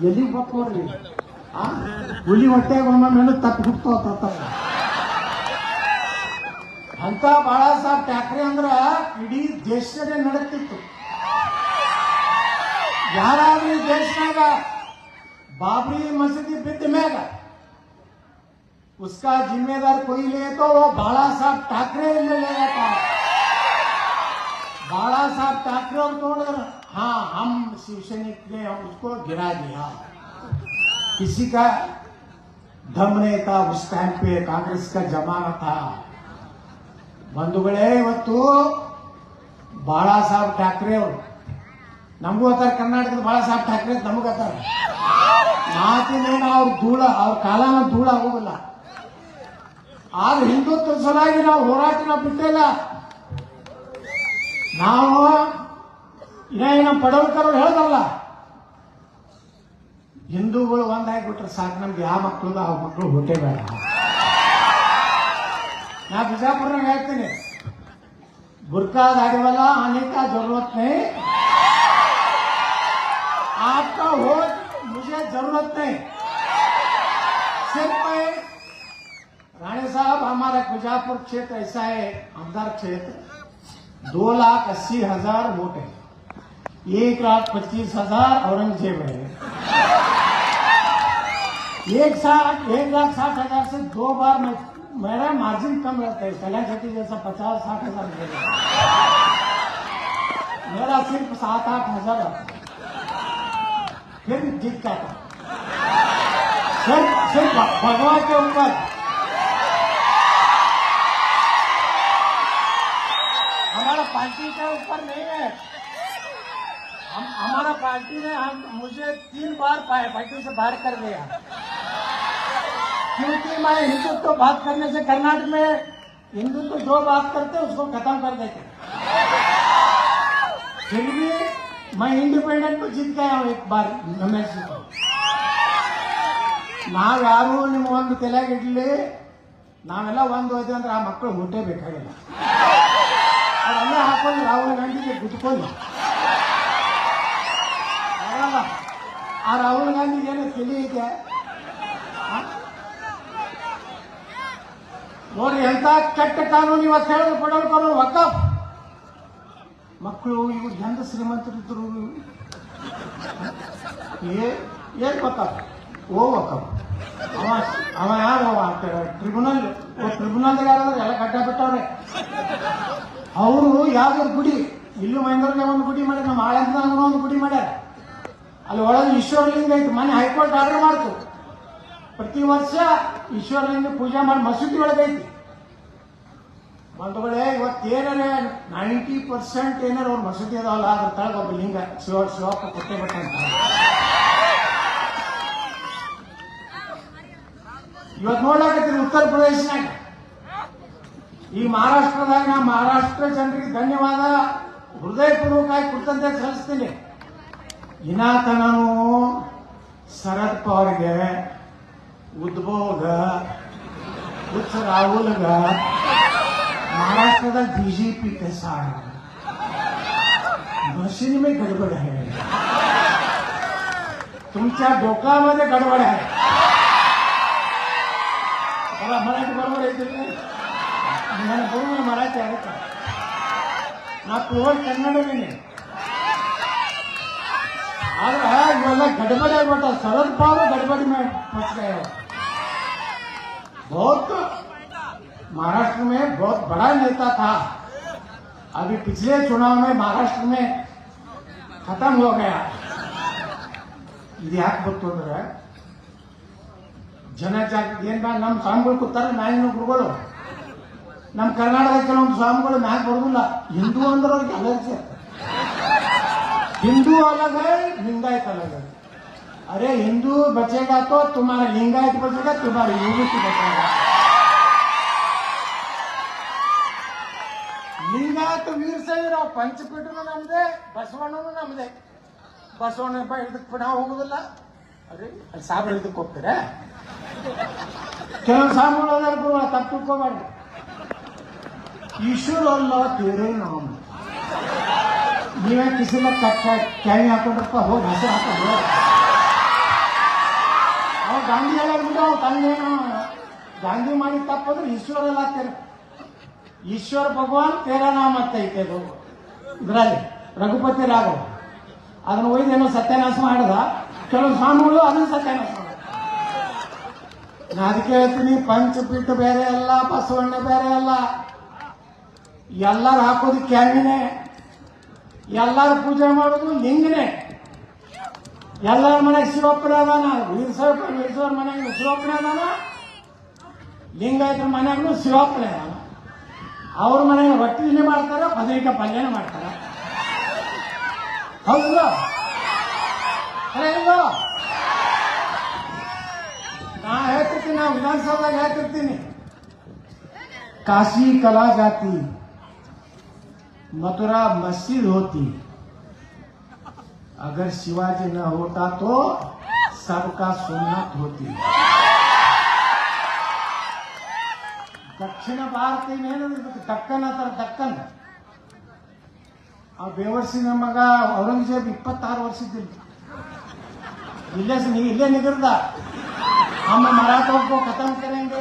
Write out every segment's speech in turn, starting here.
ಎಲ್ಲಿಗೆ ಹೋಗ್ರಿ ಆ ಹುಲಿ ಹೊಟ್ಟೆಗೆ ಒಮ್ಮೊಮ್ಮೆ ತಪ್ಪು ಹುಟ್ಟೋತ ಅಂತ ಬಾಳ ಸಾಹೇಬ್ ಠಾಕ್ರೆ ಅಂದ್ರ ಇಡೀ ದೇಶದೇ ನಡಕ್ತಿತ್ತು ಯಾರಾದ್ರೂ ಈ ದೇಶನಾಗ ಬಾಬ್ರಿ ಮಸೀದಿ ಬಿದ್ದ ಮ್ಯಾಗ उसका जिम्मेदार कोई ले तो वो बाला साहब ठाकरे ले लेगा था बाला साहब ठाकरे और तोड़ हाँ हम शिवसैनिक ने उसको गिरा दिया किसी का दम नहीं था उस टाइम पे कांग्रेस का जमाना था ಬಂಧುಗಳೇ ಇವತ್ತು ಬಾಳಾ ಸಾಹೇಬ್ ಠಾಕ್ರೆ ಅವರು ನಮಗೂ ಅತ್ತಾರ ಕರ್ನಾಟಕದ ಬಾಳಾ ಸಾಹೇಬ್ ಠಾಕ್ರೆ ಅಂತ ನಮಗ ಅತ್ತಾರ ಮಾತಿನೇನು ಅವ್ರ ಧೂಳ ಅವ್ರ ಕಾಲನ ಧೂಳ ಆಗೋದಿಲ್ಲ ಆದ್ರೆ ಹಿಂದುತ್ವ ಸಲುವಾಗಿ ನಾವು ಹೋರಾಟ ನಾವು ಬಿಟ್ಟಿಲ್ಲ ನಾವು ಇನ್ನ ನಮ್ಮ ಪಡವಲ್ಕರ್ ಅವ್ರು ಹೇಳ್ದಲ್ಲ ಹಿಂದೂಗಳು ಒಂದಾಗ್ಬಿಟ್ರೆ ಸಾಕು ನಮ್ಗೆ ಯಾವ ಮಕ್ಕಳು ಆ ಮಕ್ಕಳು ಹುಟ್ಟೇ ಬೇಡ ನಾ ಬಿಜಾಪುರನಾಗ ಹೇಳ್ತೀನಿ बुरका दाढ़ी वाला आने का जरूरत नहीं आपका वोट मुझे जरूरत नहीं सिर्फ मैं राणे साहब हमारा बीजापुर क्षेत्र ऐसा है आमदार क्षेत्र दो लाख अस्सी हज़ार वोट है। एक लाख पच्चीस हज़ार औरंगज़ेब है। एक साठ एक लाख साठ हज़ार से दो बार मेरा मार्जिन कम रहता है। कल्याण शेट्टी जैसा पचास, साठ हज़ार मेरा सिर्फ़ सात, आठ हज़ार। फिर जीत जाता। सिर्फ़ सिर्फ़ भगवान के ऊपर। पार्टी के ऊपर नहीं है हम हमारा पार्टी ने हम मुझे तीन बार पा- पार्टी से बाहर कर दिया क्योंकि मैं हिंदुत्व बात करने से कर्नाटक में हिंदुत्व जो बात करते उसको खत्म कर देते फिर भी मैं इंडिपेंडेंट में जीत गया हूँ एक बार रमेश जी को ನಾವ್ಯಾರು ನಿಮ್ಮ ಒಂದು ತಲೆಗಿಡ್ಲಿ ನಾವೆಲ್ಲ ಒಂದು ಹೋದ್ವಿ ಅಂದ್ರೆ ಆ ಮಕ್ಕಳು ಹುಟ್ಟೇ ಬೇಕಾಗಿಲ್ಲ ಅವರೆಲ್ಲ ಹಾಕೊಂಡು ರಾಹುಲ್ ಗಾಂಧಿಗೆ ಆಗಲ್ಲ. ಆ ರಾಹುಲ್ ಗಾಂಧಿಗೆ ಏನೋ ತಿಳಿಯಿದೆ ನೋಡ್ರಿ, ಎಂತ ಕೆಟ್ಟ ಕಾನೂನು ಇವತ್ತು ಹೇಳಿದ್ರು ಕೊಡೋರು ವಕಫ್. ಮಕ್ಕಳು, ಇವ್ರು ಹೆಂಗ ಶ್ರೀಮಂತರಿದ್ರು? ಏನ್ ವಕಫ್ ಓ, ವಕಫ್. ಅವ ಅವ ಯಾರು ಟ್ರಿಬ್ಯುನಲ್ ಟ್ರಿಬ್ಯುನಲ್ ಯಾರಾದ್ರೆ ಎಲ್ಲ ಕಟ್ಟ ಬಿಟ್ಟವ್ರೆ. ಅವರು ಯಾವ್ದಾದ್ರು ಗುಡಿ, ಇಲ್ಲೂ ಮಹೇಂದ್ರನೇ ಒಂದು ಗುಡಿ ಮಾಡ್ಯಾರ, ನಮ್ಮ ಆಳಂದನಾಗ ಒಂದು ಗುಡಿ ಮಾಡ್ಯಾರ. ಅಲ್ಲಿ ಒಳಗೆ ಈಶ್ವರಲಿಂಗ ಐತೆ, ಮನೆ ಹೈಕೋರ್ಟ್ ಆರ್ಡರ್ ಮಾಡ್ತು. ಪ್ರತಿ ವರ್ಷ ಈಶ್ವರಲಿಂಗ ಪೂಜೆ ಮಾಡಿ ಮಸೂದಿ ಒಳಗೈತಿ ಬಂಧುಗಳೇ ಇವತ್ತೇನಾರೆ ನೈಂಟಿ ಪರ್ಸೆಂಟ್ ಏನಾರ ಅವ್ರ ಮಸೂದಿ ಅದಾವಲ್ಲ, ಅದ್ರ ತಳಗ ಒಬ್ಬ ಲಿಂಗ, ಶಿವ, ಶಿವಪ್ಪ ಕೊಟ್ಟೆ ಬಟ್ಟೆ ಅಂತ. ಇವತ್ತು ನೋಡಾಕತ್ತೀರಿ ಉತ್ತರ ಪ್ರದೇಶನಾಗ. ಈ ಮಹಾರಾಷ್ಟ್ರದಾಗ ನಾ ಮಹಾರಾಷ್ಟ್ರ ಜನರಿಗೆ ಧನ್ಯವಾದ ಹೃದಯಪೂರ್ವಕವಾಗಿ ಕೃತಜ್ಞತೆ ಸಲ್ಲಿಸ್ತೀನಿ ಇನಾತನನು ಶರದ್ ಪವಾರ್ಗೆ ಉದ್ಭವ್ಗ ಹುಚ್ಚ ರಾಹುಲ್ಗ महाराष्ट्र बीजेपी कैसा है मशीन में गडबड आहे तुमच्या डोक्यामध्ये गडबड आहे मला मराठी बरोबर येते ನಾನು ಬರೋದು ಮರಾಠಿ ಆಗುತ್ತೆ ನಾ ಪ್ಯೂರ್ ಕನ್ನಡವೇನೆ ಆದ್ರೆ ಇವೆಲ್ಲ ಗಡಬಡಿ ಆಗ್ಬಿಟ್ಟ ಶರದ್ ಪವಾರ್ गड़बड़ी में फंस गए हो बहुत महाराष्ट्र में बहुत बड़ा नेता था अभी पिछले चुनाव में महाराष्ट्र में खत्म हो गया ಇದು ಯಾಕೆ ಗೊತ್ತು ಅಂದ್ರೆ ಜನಜಾಗೃತಿ ಏನ್ ಬಾ ನಮ್ಮ ಸ್ವಾಮಿಗಳು ಕೂತಾರೆ ಮ್ಯಾಲಿನ ಗುರುಗಳು ನಮ್ಮ ಕರ್ನಾಟಕ ಕೆಲವೊಂದು ಸ್ವಾಮಿಗಳು ಮ್ಯಾಕ್ ಬರುದಿಲ್ಲ. ಹಿಂದೂ ಅಂದ್ರೆ ಅವ್ರಿಗೆ ಅಲರ್ಜಿ. ಹಿಂದೂ ಅಲಗ ಲಿಂಗಾಯತ್ ಅಲಗ ಅರೆ, ಹಿಂದೂ ಬಚೇಗಾ ತುಮಾರ, ಲಿಂಗಾಯತ್ ಬಚೇಗಾ ತುಮಾರ ಯೋಗಿಸಿ ಬಚೇಗಾ ಲಿಂಗಾಯತ ವೀರ್ ಸೈವರಾವ್ ಪಂಚಪೀಠನು ನಮ್ದೆ, ಬಸವಣ್ಣನು ನಮ್ದೆ. ಬಸವಣ್ಣ ಇದಕ್ಕೆ ನಾವು ಹೋಗುದಿಲ್ಲ. ಅರೆ, ಅಲ್ಲಿ ಸಾಬ್ರ ಇದಕ್ಕೆ ಹೋಗ್ತಾರೆ? ಕೆಲವು ಸಾಬುಗಳು ತಪ್ಪಿಟ್ಕೋಬಾರ್ದು ಅದಾರ ಗುರು ತಪ್ಪು ತಿಳ್ಕೊಬಾರ್ದು ಈಶ್ವರ ಅಲ್ಲ ತೇರೇ ನಾಮ ನೀವೇ ಕಿಸಿಲ ಕಟ್ಟ ಕ್ಯಾವಿ ಹಾಕೊಂಡ್ರಪ್ಪ ಹೋಗಿ ಹೆಸರು ಹಾಕೊಂಡು ತಂದೇನು ಗಾಂಧಿ ಮಾಡಿ ತಪ್ಪಂದ್ರೆ ಈಶ್ವರ ಎಲ್ಲ ತೆರ ಈಶ್ವರ ಭಗವಾನ್ ತೇರ ನಾಮ ಅಂತ ಐತೆ ಅದು ಇದರಲ್ಲಿ ರಘುಪತಿ ರಾಘವ ಅದನ್ನ ಒಯ್ದೇನೋ ಸತ್ಯನಾಶ ಮಾಡಿದ ಕೆಲವು ಸ್ವಾಮಿಗಳು ಅದನ್ನ ಸತ್ಯನಾಶ ಮಾಡಿದ ನಾ ಅದಕ್ಕೆ ಹೇಳ್ತೀನಿ ಪಂಚಪೀಠ ಬೇರೆ ಅಲ್ಲ ಬಸವಣ್ಣ ಬೇರೆ ಅಲ್ಲ ಎಲ್ಲರೂ ಹಾಕೋದು ಕ್ಯಾನಿನೇ ಎಲ್ಲರೂ ಪೂಜೆ ಮಾಡೋದು ಲಿಂಗನೆ. ಎಲ್ಲರ ಮನೆಗೆ ಶಿವಪ್ಪನ ಅದಾನ ವೀರ್ ಮನೆಗೆ ಶಿವಪ್ಪನ ಅದಾನ ಶಿವಪ್ಪನೇ ಅದಾನ ಲಿಂಗಾಯತರ ಮನೆಗೂ ಶಿವಪ್ಪನ ಅದಾನ ಅವ್ರ ಮನೆಗೆ ರೊಟ್ಟಿಲಿ ಮಾಡ್ತಾರ, ಪದವಿಕ ಪಲ್ಯನ ಮಾಡ್ತಾರೆ. ಹೌದು ನಾ ಹೇಳ್ತಿರ್ತೀನಿ, ನಾ ವಿಧಾನಸೌಧದಾಗ ಹೇಳ್ತಿರ್ತೀನಿ. ಕಾಶಿ ಕಲಾ ಜಾತಿ. मथुरा मस्जिद होती अगर शिवाजी न होता तो सबका सुन्नत होती ದಕ್ಷಿಣ ಭಾರತ ಇನ್ನೇನು ದಕ್ಕನ್ ಅಂತಾರ ದಕ್ಕನ್ ಆ ಬೇವರ್ಸಿನ ಮಗ ಔರಂಗಜೇಬ್ ಇಪ್ಪತ್ತಾರು ವರ್ಷದಿಲ್ಲ ಇಲ್ಲೇ ಸ- ಇಲ್ಲೇ ನಿಗರ್ದ हम मराठों को खत्म करेंगे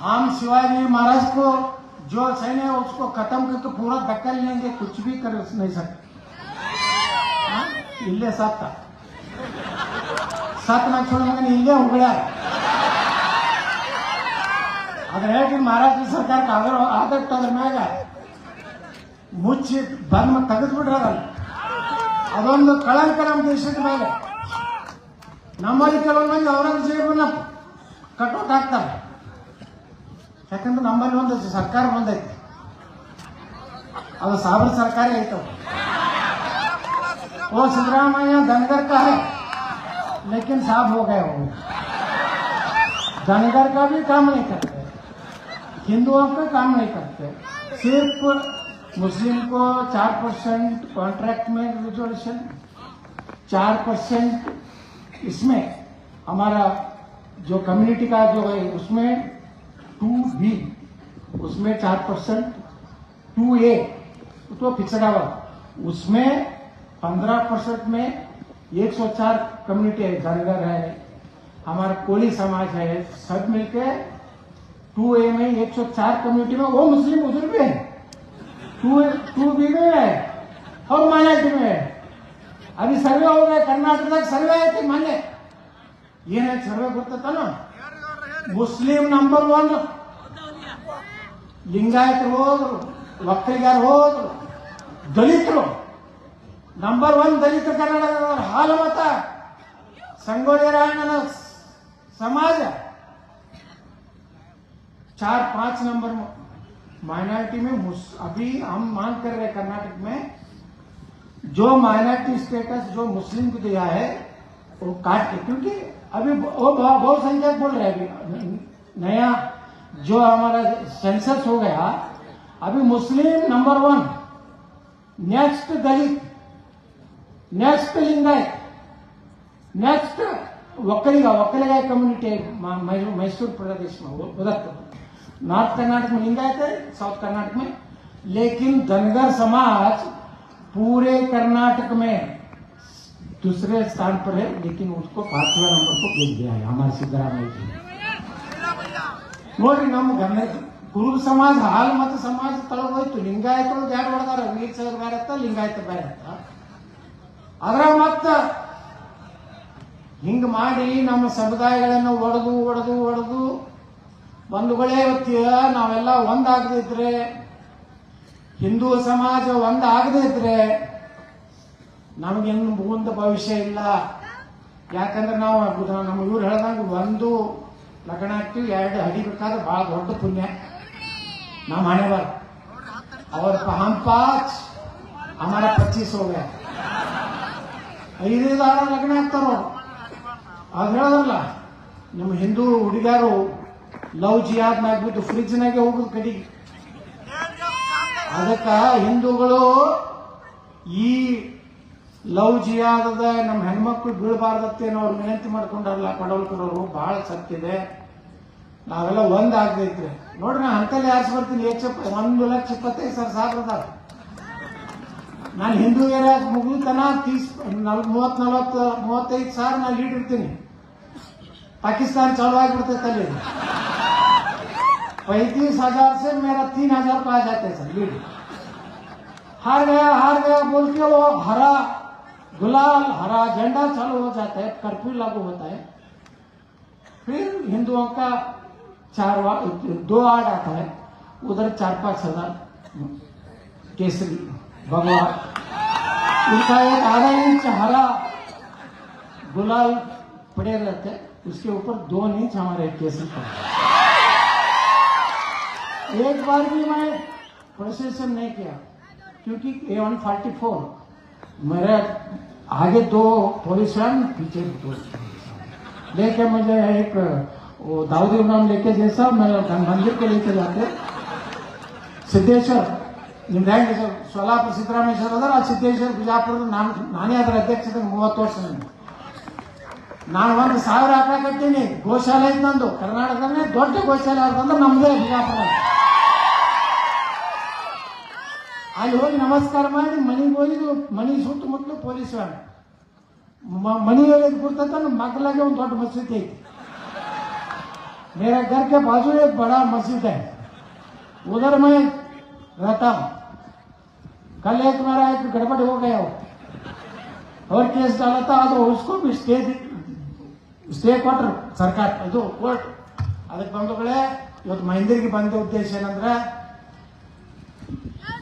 हम शिवाजी महाराज को जो सैन्य है उसको खत्म करके पूरा दक्कन लेंगे कुछ भी कर नहीं सकते हाँ? इल्ले सत्ता ಸತ್ ನಾ ಚೋಳ ಮಗನ ಇಲ್ಲೇ ಉಗ್ಳ್ಯಾರ ಅದ್ರ ಹೇಳಿ ಮಹಾರಾಷ್ಟ್ರ ಸರ್ಕಾರಕ್ಕೆ ಅದ್ರ ಆದಷ್ಟು ಅದ್ರ ಮ್ಯಾಗ ಮುಚ್ಚಿ ಬಂದ್ ತೆಗೆದು ಬಿಡ್ರಲ್ಲ ಅದೊಂದು ಕಳಂಕ ನಮ್ಮ ದೇಶದ ಮೇಲೆ ನಮ್ಮಲ್ಲಿ ಕೆಲವೊಂದು ಮಂದಿ ಔರಂಗಜೇಬನ್ನ ಕಟೌಟ್ ಹಾಕ್ತಾರೆ ಯಾಕಂದ್ರೆ ನಮ್ಮಲ್ಲಿ ಒಂದು ಸರ್ಕಾರ ಬಂದೈತಿ ಅದು ಸಾವಿರ ಸರ್ಕಾರ ಐತವ वो सिद्धरामैया धनगर का है लेकिन साफ हो गए वो धनगर का भी काम नहीं करते हिंदुओं का काम नहीं करते सिर्फ मुस्लिम को चार परसेंट कॉन्ट्रैक्ट में रिजर्वेशन चार परसेंट इसमें हमारा जो कम्युनिटी का जो है उसमें टू बी उसमें चार परसेंट टू ए तो पिछड़ा वर्ग उसमें पंद्रह परसेंट में 104 कम्युनिटी है धनगर है। हमारा कोली समाज है, सब मिलके टू ए में 104 कम्युनिटी में वो मुस्लिम उधर भी है। टू टू बी में है, और मायाटी में है। अभी सर्वे हो गए कर्नाटक सर्वे आए थे मान्य ये सर्वे करता था ना। ಮುಸ್ಲಿಂ ನಂಬರ್ ಒನ್ ಲಿಂಗಾಯತರು ಹೋದ್ರು ಒಕ್ಕಲಿಗರು ಹೋದ್ರು ದಲಿತರು ನಂಬರ್ ಒನ್ ದಲಿತ ಕನ್ನಡ ಹಾಲು ಮತ ಸಂಗೊಳ್ಳಿ ರಾಯಣ್ಣನ समाज चार पांच नंबर माइनॉरिटी में मुस- अभी हम मांग कर रहे हैं कर्नाटक में जो माइनॉरिटी स्टेटस जो मुस्लिम को दिया है वो काट के क्योंकि अभी वो बहु- बहुसंख्यक बोल रहे हैं अभी नया जो हमारा सेंसस हो गया अभी Muslim number one next Dalit next Lingayat next Vokkaliga Vokkaliga community Mysore प्रदेश में वो उधर नॉर्थ कर्नाटक में लिंगायत है साउथ कर्नाटक में लेकिन धनगर समाज पूरे कर्नाटक में दूसरे स्थान पर है, लेकिन उसको पांचवा नंबर को भेज दिया है, हमारे सिद्धरामैया जी नोड्री नम गण ಕುರುಬ ಸಮಾಜ ಹಾಲು ಮತ್ತು ಸಮಾಜ ತಳಗೋಯ್ತು ಲಿಂಗಾಯತರು ಬ್ಯಾಡ ಹೊಡೆದಾರ ವೀಕ್ಷಕರು ಬ್ಯಾರತ್ತ ಲಿಂಗಾಯತ ಬ್ಯಾರತ್ತ ಅದ್ರ ಮತ್ತ ಹಿಂಗ ಮಾಡಿ ನಮ್ಮ ಸಮುದಾಯಗಳನ್ನು ಒಡೆದು ಒಡೆದು ಒಡೆದು ಬಂಧುಗಳೇ ಇವತ್ತಿಯ ನಾವೆಲ್ಲ ಒಂದಾಗದಿದ್ರೆ ಹಿಂದೂ ಸಮಾಜ ಒಂದಾಗದಿದ್ರೆ ನಮಗೇನು ಮುಂದೆ ಭವಿಷ್ಯ ಇಲ್ಲ. ಯಾಕಂದ್ರೆ ನಾವು ನಮ್ಮ ಇವ್ರು ಹೇಳ್ದಂಗೆ ಒಂದು ಲಗ್ನ ಹಾಕ್ತಿವಿ ಎರಡು ಹಡಿಬೇಕಾದ್ರೆ ಭಾಳ ದೊಡ್ಡ ಪುಣ್ಯ. ನಮ್ಮ ಹಣೆಬಾರ ಅವ್ರ ಹಮ್ ಪಾಚ್ ಅಮರ ಪಚ್ಚೀಸ್ ಹೋಗ್ಯ ಐದೈದು ಆರು ಲಗ್ನ ಆಗ್ತಾರೋ. ಅದು ಹೇಳೋದಲ್ಲ, ನಮ್ಮ ಹಿಂದೂ ಹುಡುಗರು ಲವ್ ಜಿಯಾದ್ ಆಗ್ಬಿಟ್ಟು ಫ್ರಿಜ್ನಾಗೆ ಹೋಗುದು ಕಡಿ. ಅದಕ್ಕ ಹಿಂದೂಗಳು ಈ ಲವ್ ಜಿಯಾದದ ನಮ್ಮ ಹೆಣ್ಮಕ್ಳು ಬೀಳಬಾರ್ದತ್ತೇನೋ ಅವ್ರು ವಿನಂತಿ ಮಾಡ್ಕೊಂಡಾರಲ್ಲ ಪಡವಲ್ಕರವರು ಬಹಳ ಸತ್ತಿದೆ ನಾವೆಲ್ಲ ಒಂದ್ ಆಗ್ದೈತ್ರಿ ನೋಡ್ರಿ ನಾ ಅಂತಲ್ಲಿ ಆರಿಸಿ ಬರ್ತೀನಿ ಎಷ್ಟು ಒಂದು ಲಕ್ಷ ಇಪ್ಪತ್ತೈದು ಸಾವಿರ ಸಾವಿರ ಅದಾವ ನಾನು ಹಿಂದೂ ಏರಿಯಾ ಮುಗಿತನ ತೀಸ್ ನಲ್ ಮೂವತ್ ನಲವತ್ತು ಮೂವತ್ತೈದು ಸಾವಿರ ನಾನು ಲೀಡ್ ಇರ್ತೀನಿ पाकिस्तान चालू ಆಗಿಬಿಡ್ತೈತೆ ಅಲ್ಲಿ पैंतीस हजार से मेरा तीन हजार को आ जाते सर लीड हार गया हार गया बोल के वो हरा गुलाल, हरा झंडा चालू हो जाता है, कर्फ्यू लागू होता है। फिर हिंदुओं का चार दो आड़ आता है, उधर चार पाँच हज़ार केसरी, भगवान। उनका एक आधा इंच हरा गुलाल पड़े रहते उसके ऊपर दो इंच हमारे केसरी का एक बार भी मैं प्रोसेसन नहीं किया, क्योंकि ए वन फोर्टी फोर मेरे आगे दो पुलिस वैन पीछे दो लेके मुझे एक वो दाऊदी नाम लेके जैसा मैं मंदिर के लेके जाते ಸಿದ್ದೇಶ್ವರ್ ನಿಮ್ದು ಹೆಂಗೆ ಸರ್ ಸೋಲಾಪುರ ಸಿದ್ದರಾಮೇಶ್ವರ ಅದರ ಆ ಸಿದ್ದೇಶ್ವರ್ ಬಿಜಾಪುರದ ನಾನು ನಾನೇ ಅದರ ಅಧ್ಯಕ್ಷತೆ ಮೂವತ್ತು ವರ್ಷ ನನಗೆ ನಾನು ಒಂದು ಸಾವಿರ ಹಾಕಕತ್ತೀನಿ ಗೋಶಾಲೆ ಐತೆ ನಂದು ಕರ್ನಾಟಕದಲ್ಲೇ ದೊಡ್ಡ ಗೋಶಾಲೆ ಅವ್ರದಂದ್ರೆ ನಮ್ದೇ ಬಿಜಾಪುರ ಅಲ್ಲಿ ಹೋಗಿ ನಮಸ್ಕಾರ ಮಾಡಿ ಮನೆಗೆ ಹೋಗಿದ್ದು ಮನೆ ಸುತ್ತಮುತ್ತಲು ಪೊಲೀಸ್ ವ್ಯಾನ್ ಮ- ಮನೆ ಹೇಳಿದ್ ಕೊಡ್ತಂತ ನಮ್ಮ ಮಕ್ಕಳಿಗೆ ಒಂದು ದೊಡ್ಡ ಮಸೀದಿ ಐತಿ मेरा घर के बाजू एक बड़ा मस्जिद है उधर मैं रहता हूँ कल एक मेरा एक गड़बड़ हो गया हो और केस डाला था तो उसको भी स्टे ಸ್ಟೇ ಕೊಟ್ರು ಸರ್ಕಾರ ಇದು ಕೋರ್ಟ್ ಅದಕ್ಕೆ ಬಂಧುಗಳೇ ಇವತ್ತು ಮಹಿಂದ್ರಿಗೆ ಬಂದ ಉದ್ದೇಶ ಏನಂದ್ರೆ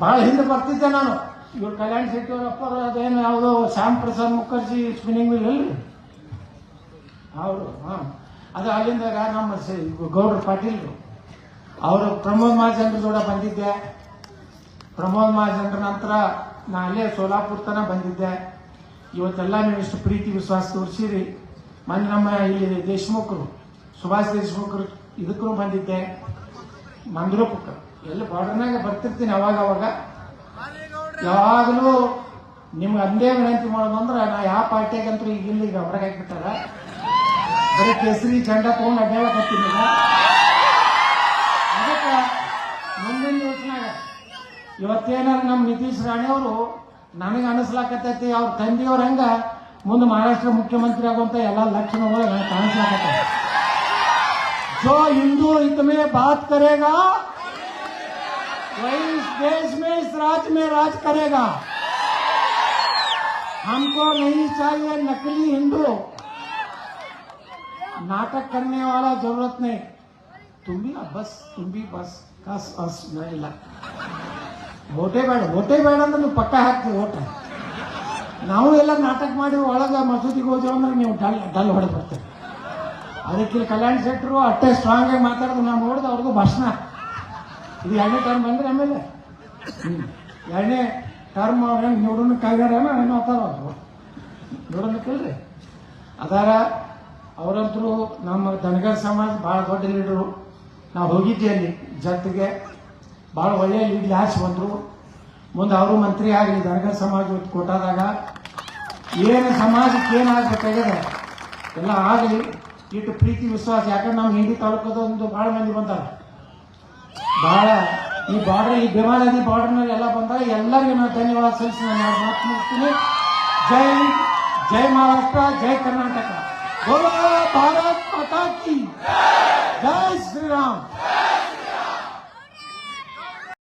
ಬಹಳ ಹಿಂದೆ ಬರ್ತಿದ್ದೆ ನಾನು. ಇವ್ರು ಕಲ್ಯಾಣ ಶೆಟ್ಟಿ ಅವರಪ್ಪ ಅದೇನು ಯಾವುದು ಶ್ಯಾಮ್ ಪ್ರಸಾದ್ ಮುಖರ್ಜಿ ಸ್ಪಿನ್ನಿಂಗ್ ಮಿಲ್ ಅಲ್ರಿ ಅವರು, ಹಾಂ. ಅದು ಅಲ್ಲಿಂದ ನಮ್ಮ ಗೌಡ್ರ ಪಾಟೀಲ್ರು. ಅವರು ಪ್ರಮೋದ್ ಮಹಾಜನ್ರ ಜೋಡ ಬಂದಿದ್ದೆ. ಪ್ರಮೋದ್ ಮಹಾಜನ್ರ ನಂತರ ನಾ ಅಲ್ಲೇ ಸೋಲಾಪುರ ತನಕ ಬಂದಿದ್ದೆ. ಇವತ್ತೆಲ್ಲ ನೀವು ಇಷ್ಟು ಪ್ರೀತಿ, ವಿಶ್ವಾಸ ತೋರಿಸಿರಿ. ಮೊನ್ನೆ ನಮ್ಮ ಇಲ್ಲಿ ದೇಶಮುಖರು, ಸುಭಾಷ್ ದೇಶಮುಖರು ಇದಕ್ಕೂ ಬಂದಿದ್ದೆ. ಮಂದ್ರೂಪಕ್ಕೆ ಎಲ್ಲಿ ಬಾರ್ಡರ್ನಾಗ ಬರ್ತಿರ್ತೀನಿ ಅವಾಗ ಅವಾಗ ಯಾವಾಗಲೂ ನಿಮ್ಗೆ ಅಂದೇ ವಿನಂತಿ ಮಾಡೋದು ಅಂದ್ರೆ ನಾ ಯಾವ ಪಾರ್ಟಿಯಾಗಂತೂ ಈಗ ಇಲ್ಲಿ ಈಗ ಹೊರಗೆ ಹಾಕ್ಬಿಟ್ಟಾರ ಬರೀ ಕೇಸರಿ ಚಂಡ ತಗೊಂಡು ಅಡ್ಡಾಡಕತ್ತೀನಿ ಈಗ ಅದಕ್ಕೆ ಮುಂದಿನ ದಿವಸನಾಗ ಇವತ್ತೇನಾರ ನಮ್ಮ ನಿತೀಶ್ ರಾಣಿ ಅವರು ನನಗೆ ಅನಿಸ್ಲಾಕತ್ತೈತಿ ಅವ್ರ ತಂದೆಯವ್ರ ಹಂಗ ಮುಂದೆ ಮಹಾರಾಷ್ಟ್ರ ಮುಖ್ಯಮಂತ್ರಿ ಆಗುವಂತ ಎಲ್ಲ ಲಕ್ಷಣಗಳು ನನಗೆ ಕಾಣಿಸ್ಲಾಕತ್ತ जो हिंदू हित में बात करेगा वही इस देश में इस राज्य में राज करेगा हमको नहीं चाहिए नकली हिंदू नाटक करने वाला जरूरत नहीं तुम भी ना बस तुम भी बस कस अस ಇಲ್ಲ ಓಟೇ ಬೇಡ ಓಟೇ ಬೇಡ ಅಂದ್ರೆ ನೀವು ಪಕ್ಕ ಹಾಕ್ತೀವಿ ಓಟ ನಾವು ಎಲ್ಲ ನಾಟಕ ಮಾಡಿ ಒಳಗ ಮಸೂದಿಗೆ ಹೋದೇವು ಅಂದ್ರೆ ನೀವು ಡಲ್ ಡಲ್ ಹೊಡೆದು ಬರ್ತೀವಿ ಅದಕ್ಕೆ ಇಲ್ಲಿ ಕಲ್ಯಾಣ್ ಶೆಟ್ಟರು ಅಷ್ಟೇ ಸ್ಟ್ರಾಂಗ್ ಆಗಿ ಮಾತಾಡೋದು ನಾವು ನೋಡಿದ ಅವ್ರಿಗೂ ಭಾಷಣ ಇದು ಎರಡನೇ ಟರ್ಮ್ ಬಂದ್ರೆ ಆಮೇಲೆ. ಎರಡನೇ ಟರ್ಮ್ ಅವ್ರ ಹೆಂಗೆ ಕಾಯ್ದಾರೇನೋ ಏನೋ ಅವರು. ಅವರು ನೋಡೋಣಕ್ಕಿಲ್ರಿ ಅದಾರ ಅವರಂತರೂ ನಮ್ಮ ದನಗರ್ ಸಮಾಜ ಭಾಳ ದೊಡ್ಡ ಲೀಡರು. ನಾವು ಹೋಗಿದ್ದೆ ಅಲ್ಲಿ ಜತೆಗೆ. ಭಾಳ ಒಳ್ಳೆಯ ಲೀಡ್ ಹಾಸಿ ಬಂದರು. ಮುಂದೆ ಅವರು ಮಂತ್ರಿ ಆಗಲಿ, ದನಗರ್ ಸಮಾಜ ಕೊಟ್ಟಾದಾಗ ಏನು ಸಮಾಜಕ್ಕೆ ಏನಾಗಬೇಕಾಗಿದೆ ಎಲ್ಲ ಆಗಲಿ. ಇಟ್ಟು ಪ್ರೀತಿ, ವಿಶ್ವಾಸ. ಯಾಕಂದ್ರೆ ನಮ್ಮ ಹಿಂದಿ ತಾಲೂಕದ ಒಂದು ಭಾಳ ಮಂದಿ ಬಂದಾರ. ಭಾಳ ಈ ಬಾರ್ಡರ್ ಈ ಭೀಮಾನದಿ ಬಾರ್ಡರ್ನಲ್ಲಿ ಎಲ್ಲ ಬಂದಾಗ ಎಲ್ಲರಿಗೂ ನಾನು ಧನ್ಯವಾದ ಸಲ್ಲಿಸಿ ನಾನು ಎರಡು ಮಾತು ಮುಗಿಸ್ತೀನಿ. ಜೈ ಜೈ ಮಹಾರಾಷ್ಟ್ರ, ಜೈ ಕರ್ನಾಟಕ. ಭಾರತ್ ಮಾತಾ ಜೈ ಶ್ರೀರಾಮ್.